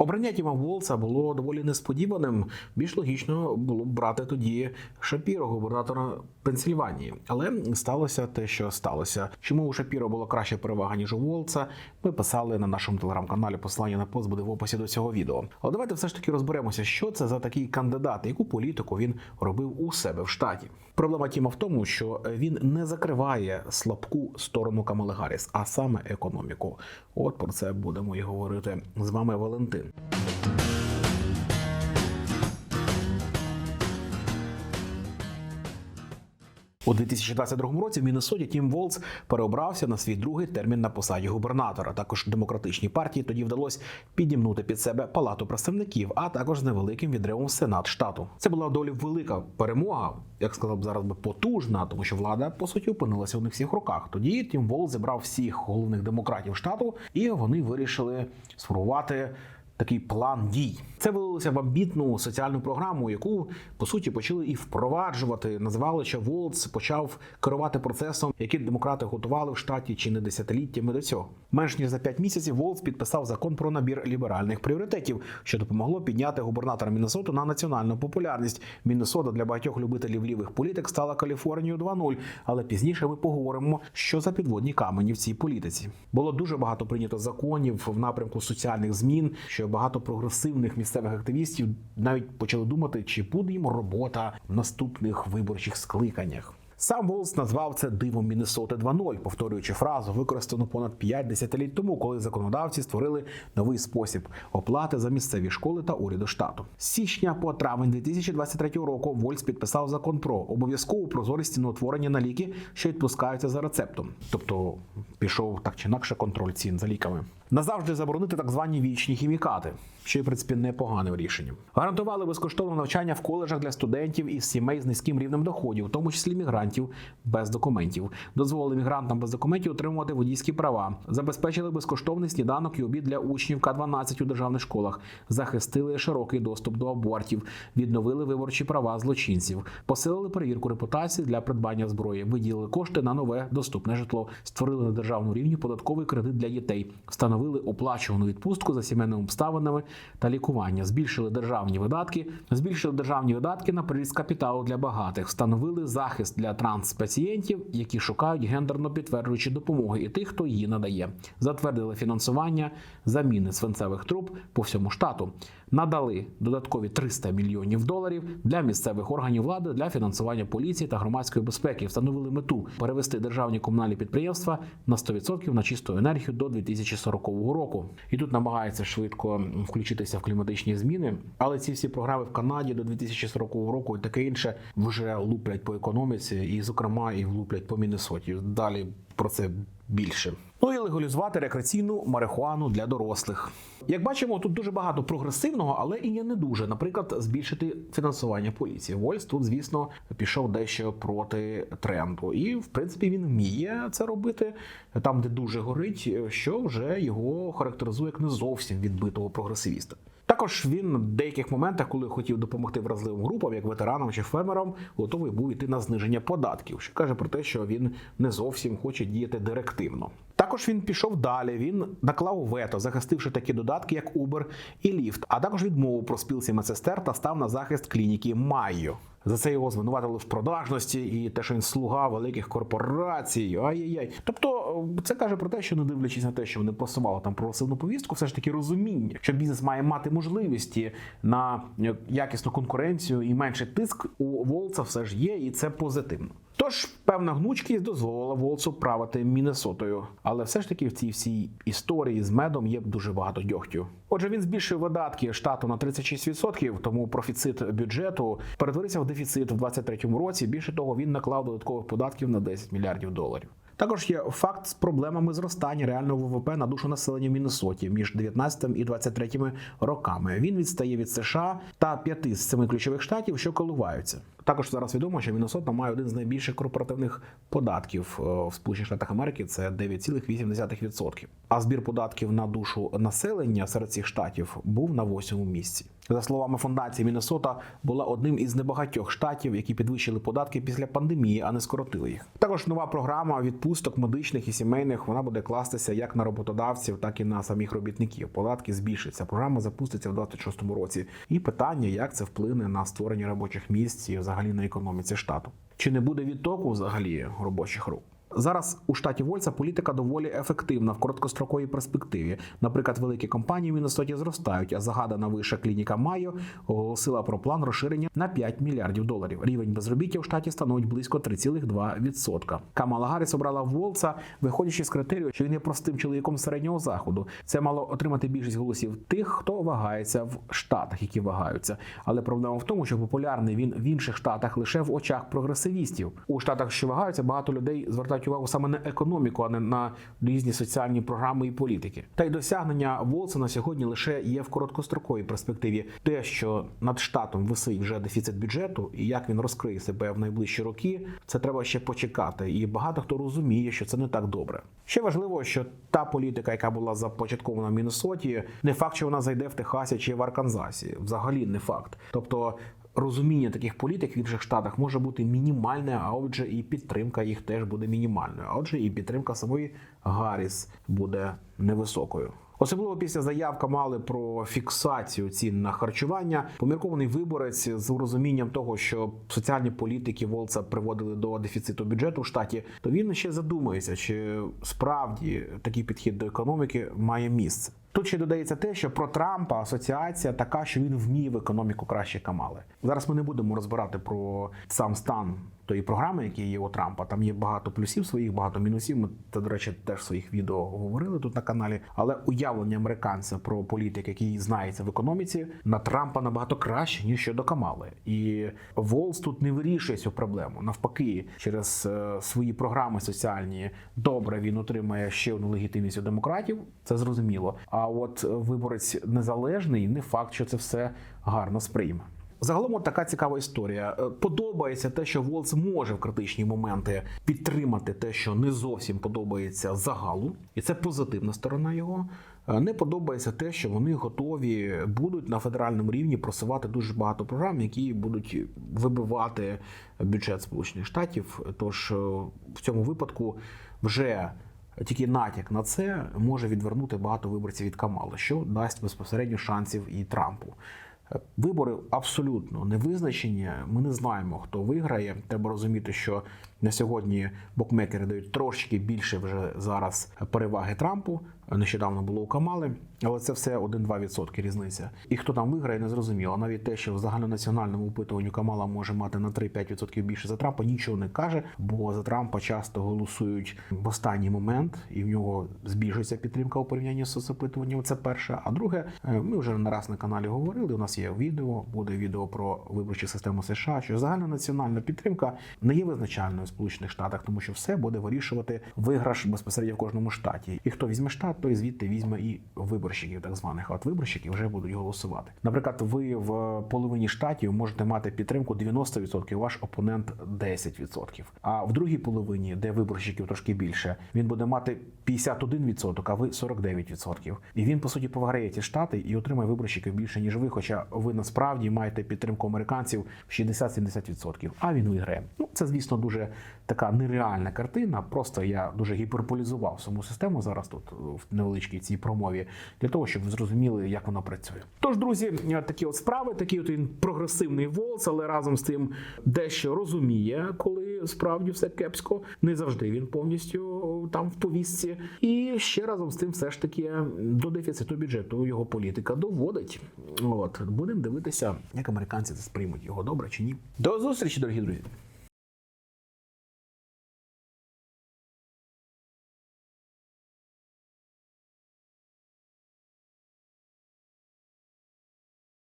Обрання Тіма Волца було доволі несподіваним. Більш логічно було б брати тоді Шапіро, губернатора Пенсільванії. Але сталося те, що сталося. Чому у Шапіро була краща перевага ніж у Волца? Ми писали на нашому телеграм-каналі. Посилання на пост буде в описі до цього відео. Але давайте все ж таки розберемося, що це за такий кандидат, яку політику він робив у себе в штаті. Проблема Тіма в тому, що він не закриває слабку сторону Камали Гарріс, а саме економіку. От про це будемо і говорити з вами, Валентин. У 2022 році в Міннесоті Тім Волц переобрався на свій другий термін на посаді губернатора. Також демократичній партії тоді вдалося підімнути під себе палату представників, а також з невеликим відривом сенат штату. Це була доволі велика перемога, як сказав б зараз би потужна, тому що влада по суті опинилася у них всіх руках. Тоді Тім Волц зібрав всіх головних демократів штату, і вони вирішили сформувати такий план дій. Це вилилося в амбітну соціальну програму, яку по суті почали і впроваджувати. Називали, що Волц почав керувати процесом, який демократи готували в штаті чи не десятиліттями до цього. Менш ніж за п'ять місяців Волц підписав закон про набір ліберальних пріоритетів, що допомогло підняти губернатора Міннесоту на національну популярність. Міннесота для багатьох любителів лівих політик стала Каліфорнією 2.0, але пізніше ми поговоримо, що за підводні камені в цій політиці. Було дуже багато прийнято законів в напрямку соціальних змін, що багато прогресивних місцевих активістів навіть почали думати, чи буде їм робота в наступних виборчих скликаннях. Сам Волс назвав це дивом Міннесоти 2.0, повторюючи фразу, використану понад 5 десятиліть тому, коли законодавці створили новий спосіб оплати за місцеві школи та уряду штату. З січня по травень 2023 року Вольс підписав закон про обов'язкову прозорість ціноутворення на ліки, що відпускаються за рецептом. Тобто пішов так чи інакше контроль цін за ліками. Назавжди заборонити так звані вічні хімікати, що в принципі непоганим рішенням. Гарантували безкоштовне навчання в коледжах для студентів із сімей з низьким рівнем доходів, в тому числі мігрантів без документів. Дозволили мігрантам без документів отримувати водійські права, забезпечили безкоштовний сніданок і обід для учнів К-12 у державних школах, захистили широкий доступ до абортів, відновили виборчі права злочинців, посилили перевірку репутації для придбання зброї, виділили кошти на нове доступне житло, створили на державному рівні податковий кредит для дітей, встановили оплачувану відпустку за сімейними обставинами та лікування, збільшили державні видатки, збільшили державні видатки на приріст капіталу для багатих, встановили захист для транспацієнтів, які шукають гендерно підтверджуючі допомоги, і тих, хто її надає. Затвердили фінансування заміни свинцевих труб по всьому штату. Надали додаткові 300 мільйонів доларів для місцевих органів влади для фінансування поліції та громадської безпеки. Встановили мету перевести державні комунальні підприємства на 100% на чисту енергію до 2040 року. І тут намагається швидко включитися в кліматичні зміни. Але ці всі програми в Канаді до 2040 року і таке інше вже луплять по економіці, і зокрема і влуплять по Міннесоті. Далі про це більше. Ну і легалізувати рекреаційну марихуану для дорослих. Як бачимо, тут дуже багато прогресивного, але і не дуже. Наприклад, збільшити фінансування поліції. Вольс тут, звісно, пішов дещо проти тренду, і в принципі він вміє це робити там, де дуже горить, що вже його характеризує як не зовсім відбитого прогресивіста. Також він в деяких моментах, коли хотів допомогти вразливим групам, як ветеранам чи фермерам, готовий був йти на зниження податків, що каже про те, що він не зовсім хоче діяти директивно. Також він пішов далі. Він наклав вето, захистивши такі додатки, як Uber і Lyft, а також відмову про спілці медсестер та став на захист клініки Майо. За це його звинуватили в продажності і те, що він слуга великих корпорацій. Ай-яй-яй. Тобто, це каже про те, що не дивлячись на те, що вони просували там прогресивну повістку, все ж таки розуміння, що бізнес має мати можливості на якісну конкуренцію і менший тиск у Волца все ж є, і це позитивно. Тож певна гнучкість дозволила Волцу правити Міннесотою, але все ж таки в цій всій історії з медом є дуже багато дьогтю. Отже, він збільшив видатки штату на 36%, тому профіцит бюджету перетворився в дефіцит в 2023 році. Більше того, він наклав додаткових податків на 10 мільярдів доларів. Також є факт з проблемами зростання реального ВВП на душу населення в Міннесоті між 19 і 23 роками. Він відстає від США та п'яти з семи ключових штатів, що коливаються. Також зараз відомо, що Міннесота має один з найбільших корпоративних податків е, в Сполучених Штатах Америки. Це 9,8%. А збір податків на душу населення серед цих штатів був на восьмому місці. За словами фондації, Міннесота була одним із небагатьох штатів, які підвищили податки після пандемії, а не скоротили їх. Також нова програма відпусток медичних і сімейних вона буде кластися як на роботодавців, так і на самих робітників. Податки збільшаться. Програма запуститься в 26-му році. І питання, як це вплине на створення робочих місць і взагалі на економіці штату. Чи не буде відтоку взагалі робочих рук? Зараз у штаті Вольца політика доволі ефективна в короткостроковій перспективі. Наприклад, великі компанії в Міннесоті зростають, а загадана виша клініка Майо оголосила про план розширення на 5 мільярдів доларів. Рівень безробіття у штаті становить близько 3,2%. Камала Гарріс обрала Волца, виходячи з критерію, що він є простим чоловіком середнього заходу. Це мало отримати більшість голосів тих, хто вагається в штатах, які вагаються. Але проблема в тому, що популярний він в інших штатах лише в очах прогресивістів. У штатах, що вагаються, багато людей звертають увагу саме на економіку, а не на різні соціальні програми і політики. Та й досягнення Волца на сьогодні лише є в короткостроковій перспективі. Те, що над штатом висить вже дефіцит бюджету, і як він розкриє себе в найближчі роки, це треба ще почекати. І багато хто розуміє, що це не так добре. Ще важливо, що та політика, яка була започаткована в Міннесоті, не факт, що вона зайде в Техасі чи в Арканзасі. Взагалі не факт. Тобто. Розуміння таких політик в інших штатах може бути мінімальне, а отже, і підтримка їх теж буде мінімальною. А отже, і підтримка самої Гарріс буде невисокою. Особливо після заяв Камали про фіксацію цін на харчування, поміркований виборець з розумінням того, що соціальні політики Волца приводили до дефіциту бюджету в штаті, то він ще задумується, чи справді такий підхід до економіки має місце. Тут ще додається те, що про Трампа асоціація така, що він вміє в економіку краще Камали. Зараз ми не будемо розбирати про сам стан тої програми, які є у Трампа. Там є багато плюсів своїх, багато мінусів. Ми це, до речі, теж в своїх відео говорили тут на каналі. Але уявлення американця про політик, який знається в економіці, на Трампа набагато краще ніж щодо Камали. І Волс тут не вирішує цю проблему. Навпаки, через е, свої програми соціальні добре він отримає ще одну легітимність у демократів. Це зрозуміло. А от виборець незалежний, не факт, що це все гарно сприйме. Загалом от така цікава історія. Е, Подобається те, що Волц може в критичні моменти підтримати те, що не зовсім подобається загалу, і це позитивна сторона його. Е, Не подобається те, що вони готові будуть на федеральному рівні просувати дуже багато програм, які будуть вибивати бюджет Сполучених Штатів. Тож е, в цьому випадку вже тільки натяк на це може відвернути багато виборців від Камали, що дасть безпосередньо шансів і Трампу. Вибори абсолютно не визначені. Ми не знаємо, хто виграє. Треба розуміти, що на сьогодні букмекери дають трошки більше вже зараз переваги Трампу. Нещодавно було у Камали, але це все 1-2% різниця. І хто там виграє, не зрозуміло. Навіть те, що в загальнонаціональному опитуванню Камала може мати на 3-5% більше за Трампа, нічого не каже, бо за Трампа часто голосують в останній момент, і в нього збільшується підтримка у порівнянні з соцопитуванням. Це перше. А друге, е, ми вже не раз на каналі говорили. У нас є відео, буде відео про виборчу систему США. Що загальнонаціональна підтримка не є визначальною Сполучених Штатах, тому що все буде вирішувати виграш безпосередньо в кожному штаті. І хто візьме штат, той звідти візьме і виборщиків, так званих. А от виборщики вже будуть голосувати. Наприклад, ви в половині штатів можете мати підтримку 90%, ваш опонент 10%. А в другій половині, де виборщиків трошки більше, він буде мати 51%, а ви 49%. І він по суті повиграє ці штати і отримає виборщиків більше ніж ви. Хоча ви насправді маєте підтримку американців в 60-70%. А він виграє. Ну це звісно дуже така нереальна картина. Просто я дуже гіперполізував саму систему зараз тут в невеличкій цій промові для того, щоб ви зрозуміли, як вона працює. Тож, друзі, такі от справи, такий от він прогресивний волс, але разом з тим дещо розуміє, коли справді все кепсько. Не завжди він повністю там в повістці. І ще разом з тим, все ж таки до дефіциту бюджету його політика доводить. От будемо дивитися, як американці це сприймуть його добре чи ні. До зустрічі, дорогі друзі.